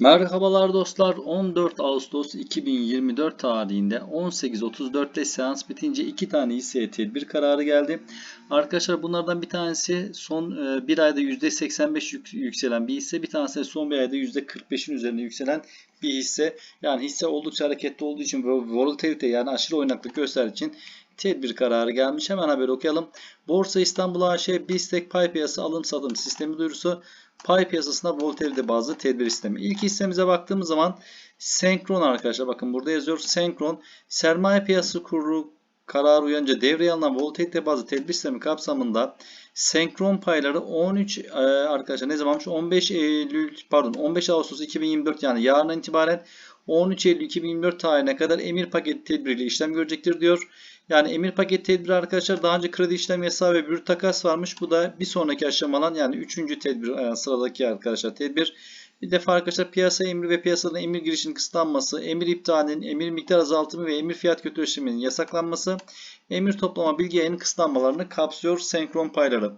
Merhabalar dostlar. 14 Ağustos 2024 tarihinde 18.34'te seans bitince iki tane hisseye tedbir kararı geldi. Arkadaşlar bunlardan bir tanesi son e, bir ayda %85 yük- yükselen bir hisse. Bir tanesi son bir ayda %45'in üzerinde yükselen bir hisse. Yani hisse oldukça hareketli olduğu için volatilite yani aşırı oynaklık gösterdiği için tedbir kararı gelmiş. Hemen haberi okuyalım. Borsa İstanbul AŞ BISTEK pay piyasası alım satım sistemi duyurusu pay piyasasında volatilite bazlı tedbir sistemi. İlk hissemize baktığımız zaman Senkron arkadaşlar bakın burada yazıyor. Senkron sermaye piyasası kurulu kararı uyanınca devreye alınan volatilite bazlı tedbir sistemi kapsamında senkron payları 13 e, arkadaşlar ne zamanmış 15 Eylül pardon 15 Ağustos 2024 yani yarından itibaren 13 Eylül 2024 tarihine kadar emir paket tedbiriyle işlem görecektir diyor. Yani emir paket tedbiri arkadaşlar daha önce kredi işlem yasağı ve brüt takas varmış. Bu da bir sonraki aşamalan yani 3. tedbir yani sıradaki arkadaşlar tedbir. Bir defa arkadaşlar piyasa emri ve piyasadan emir girişinin kısıtlanması, emir iptalinin, emir miktar azaltımı ve emir fiyat götürüşümünün yasaklanması, emir toplama bilgi yayının kısıtlanmalarını kapsıyor senkron payları.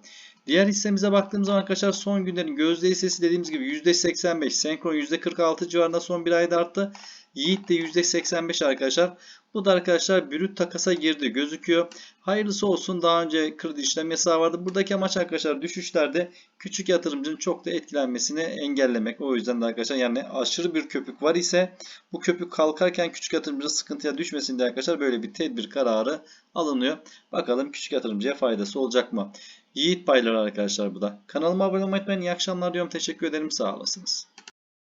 Diğer hissemize baktığımız zaman arkadaşlar son günlerin gözde hissesi dediğimiz gibi %85, senkron %46 civarında son bir ayda arttı. Yiğit de %85 arkadaşlar. Bu da arkadaşlar brüt takasa girdi gözüküyor. Hayırlısı olsun daha önce kredi işlem yasağı vardı. Buradaki amaç arkadaşlar düşüşlerde küçük yatırımcının çok da etkilenmesini engellemek. O yüzden de arkadaşlar yani aşırı bir köpük var ise bu köpük kalkarken küçük yatırımcı sıkıntıya düşmesin diye arkadaşlar böyle bir tedbir kararı alınıyor. Bakalım küçük yatırımcıya faydası olacak mı? Yiğit payları arkadaşlar bu da. Kanalıma abone olmayı unutmayın. İyi akşamlar diyorum. Teşekkür ederim. Sağ olasınız.